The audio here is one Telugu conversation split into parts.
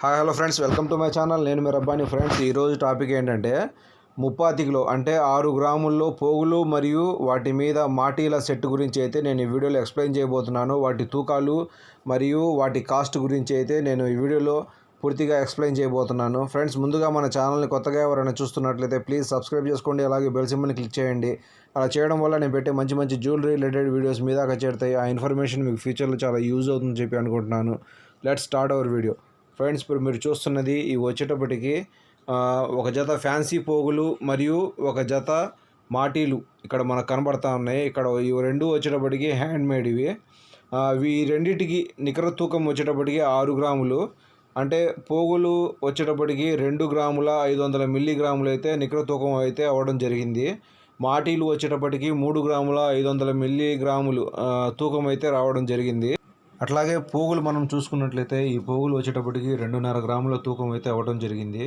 Hi hello friends. Welcome to my channel. నేను మీ రబ్బాని. ఫ్రెండ్స్ ఈరోజు టాపిక్ ఏంటంటే ముప్పాతికిలో అంటే ఆరు గ్రాముల్లో పోగులు మరియు వాటి మీద మాటీల సెట్ గురించి అయితే నేను ఈ వీడియోలో ఎక్స్ప్లెయిన్ చేయబోతున్నాను. వాటి తూకాలు మరియు వాటి కాస్ట్ గురించి అయితే నేను ఈ వీడియోలో పూర్తిగా ఎక్స్ప్లెయిన్ చేయబోతున్నాను. ఫ్రెండ్స్ ముందుగా మన ఛానల్ని కొత్తగా ఎవరైనా చూస్తున్నట్లయితే ప్లీజ్ సబ్స్క్రైబ్ చేసుకోండి. అలాగే బెల్ సింబల్ని క్లిక్ చేయండి. అలా చేయడం వల్ల నేను పెట్టే మంచి మంచి జ్యువెలరీ రిలేటెడ్ వీడియోస్ మీద చేరుతాయి. ఆ ఇన్ఫర్మేషన్ మీకు ఫ్యూచర్లో చాలా యూజ్ అవుతుందని చెప్పి అనుకుంటున్నాను. Let start our video. Friends ఇప్పుడు మీరు చూస్తున్నది ఇవి వచ్చేటప్పటికి ఒక జత ఫ్యాన్సీ పోగులు మరియు ఒక జత మాటీలు ఇక్కడ మనకు కనబడతా ఉన్నాయి. ఇక్కడ ఇవి రెండు వచ్చేటప్పటికి హ్యాండ్ మేడ్ ఇవి ఇవి రెండింటికి నికర తూకం వచ్చేటప్పటికి ఆరు గ్రాములు. అంటే పోగులు వచ్చేటప్పటికి రెండు గ్రాముల ఐదు వందల మిల్లీగ్రాములు అయితే నికర తూకం అయితే అవ్వడం జరిగింది. మాటీలు వచ్చేటప్పటికి మూడు గ్రాముల ఐదు వందల మిల్లీగ్రాములు తూకం అయితే రావడం జరిగింది. అట్లాగే పోగులు మనం చూసుకున్నట్లయితే ఈ పోగులు వచ్చేటప్పటికి రెండున్నర గ్రాముల తూకం అయితే అవ్వడం జరిగింది.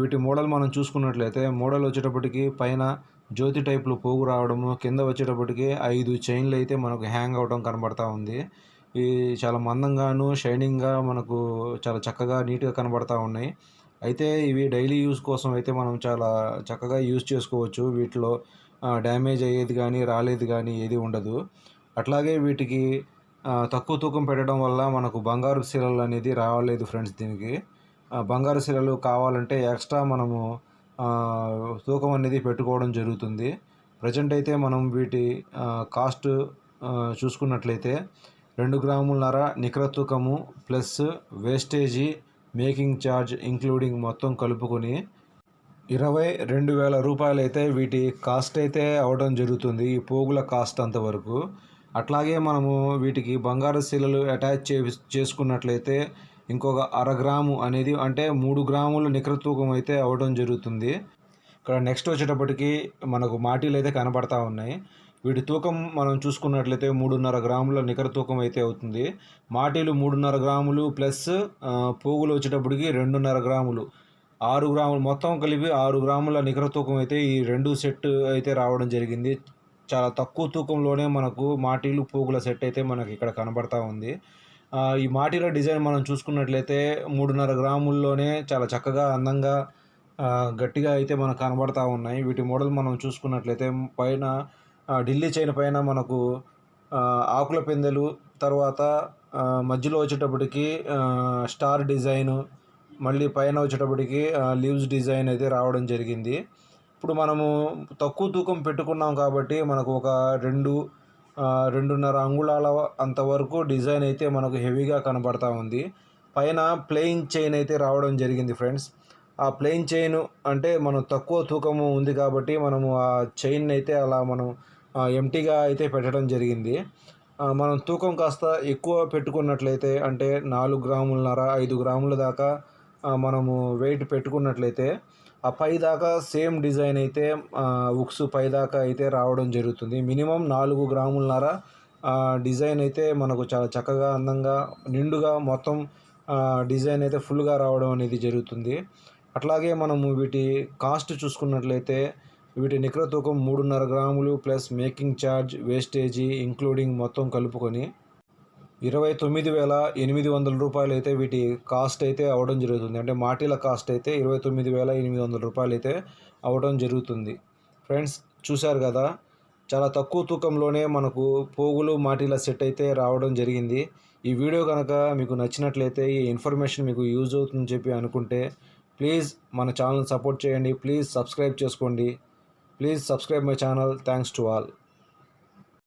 వీటి మోడల్ మనం చూసుకున్నట్లయితే మోడల్ వచ్చేటప్పటికి పైన జ్యోతి టైప్లో పోగు రావడము కింద వచ్చేటప్పటికి ఐదు చైన్లు అయితే మనకు హ్యాంగ్ అవడం కనబడతా ఉంది. ఈ చాలా మందంగాను షైనింగ్గా మనకు చాలా చక్కగా నీట్గా కనబడతా ఉన్నాయి. అయితే ఇవి డైలీ యూస్ కోసం అయితే మనం చాలా చక్కగా యూస్ చేసుకోవచ్చు. వీటిలో డ్యామేజ్ అయ్యేది కానీ రాలేదు కానీ ఏది ఉండదు. అట్లాగే వీటికి తక్కువ తూకం పెట్టడం వల్ల మనకు బంగారు శిలలు అనేది రావలేదు ఫ్రెండ్స్ దీనికి. బంగారు శిలలు కావాలంటే ఎక్స్ట్రా మనము తూకం అనేది పెట్టుకోవడం జరుగుతుంది. ప్రజెంట్ అయితే మనం వీటి కాస్ట్ చూసుకున్నట్లయితే రెండు గ్రాములన్నర నికర తూకము plus wastage making charge including మొత్తం కలుపుకొని ఇరవై రెండు వేల రూపాయలు అయితే వీటి కాస్ట్ అయితే అవడం జరుగుతుంది. ఈ పోగుల కాస్ట్ అంతవరకు అట్లాగే మనము వీటికి బంగారు శిలలు అటాచ్ చే చేసుకున్నట్లయితే ఇంకొక అర గ్రాము అనేది అంటే మూడు గ్రాములు నికర తూకం అయితే అవ్వడం జరుగుతుంది. ఇక్కడ నెక్స్ట్ వచ్చేటప్పటికి మనకు మాటీలు అయితే కనబడతా ఉన్నాయి. వీటి తూకం మనం చూసుకున్నట్లయితే మూడున్నర గ్రాముల నికర తూకం అయితే అవుతుంది. మాటీలు మూడున్నర గ్రాములు ప్లస్ పోగులు వచ్చేటప్పటికి రెండున్నర గ్రాములు. ఆరు గ్రాములు మొత్తం కలిపి ఆరు గ్రాముల నికర తూకం అయితే ఈ రెండు సెట్ అయితే రావడం జరిగింది. చాలా తక్కువ తూకంలోనే మనకు మాటీలు పోగుల సెట్ అయితే మనకి ఇక్కడ కనబడతా ఉంది. ఈ మాటీల డిజైన్ మనం చూసుకున్నట్లయితే మూడున్నర గ్రాముల్లోనే చాలా చక్కగా అందంగా గట్టిగా అయితే మనకు కనబడతా ఉన్నాయి. వీటి మోడల్ మనం చూసుకున్నట్లయితే పైన ఢిల్లీ చైన్ పైన మనకు ఆకుల పెందెలు తర్వాత మధ్యలో వచ్చేటప్పటికి స్టార్ డిజైను మళ్ళీ పైన వచ్చేటప్పటికి లీవ్స్ డిజైన్ అయితే రావడం జరిగింది. ఇప్పుడు మనము తక్కువ తూకం పెట్టుకున్నాం కాబట్టి మనకు ఒక రెండు రెండున్నర అంగుళాల అంతవరకు డిజైన్ అయితే మనకు హెవీగా కనబడతా ఉంది. పైన ప్లెయిన్ చైన్ అయితే రావడం జరిగింది ఫ్రెండ్స్. ఆ ప్లెయిన్ చైన్ అంటే మనం తక్కువ తూకము ఉంది కాబట్టి మనము ఆ చైన్ అయితే అలా మనం ఎంటీగా అయితే పెట్టడం జరిగింది. మనం తూకం కాస్త ఎక్కువ పెట్టుకున్నట్లయితే అంటే నాలుగు గ్రాములన్నర ఐదు గ్రాముల దాకా మనము వెయిట్ పెట్టుకున్నట్లయితే ఆ పై దాకా సేమ్ డిజైన్ అయితే ఉక్స్ పై దాకా అయితే రావడం జరుగుతుంది. మినిమం నాలుగు గ్రాములన్నర డిజైన్ అయితే మనకు చాలా చక్కగా అందంగా నిండుగా మొత్తం డిజైన్ అయితే ఫుల్గా రావడం అనేది జరుగుతుంది. అట్లాగే మనము వీటి కాస్ట్ చూసుకున్నట్లయితే వీటి నికర తూకం మూడున్నర గ్రాములు plus making charge wastage including మొత్తం కలుపుకొని ఇరవై తొమ్మిది వేల ఎనిమిది వందల రూపాయలు అయితే వీటి కాస్ట్ అయితే అవ్వడం జరుగుతుంది. అంటే మాటీల కాస్ట్ అయితే ఇరవై తొమ్మిది వేల ఎనిమిది వందల రూపాయలు అయితే అవ్వడం జరుగుతుంది. ఫ్రెండ్స్ చూశారు కదా? చాలా తక్కువ తూకంలోనే మనకు పోగులు మాటీల సెట్ అయితే రావడం జరిగింది. ఈ వీడియో కనుక మీకు నచ్చినట్లయితే ఈ ఇన్ఫర్మేషన్ మీకు యూజ్ అవుతుందని చెప్పి అనుకుంటే ప్లీజ్ మన ఛానల్ సపోర్ట్ చేయండి. ప్లీజ్ సబ్స్క్రైబ్ చేసుకోండి. Please subscribe my channel thanks to all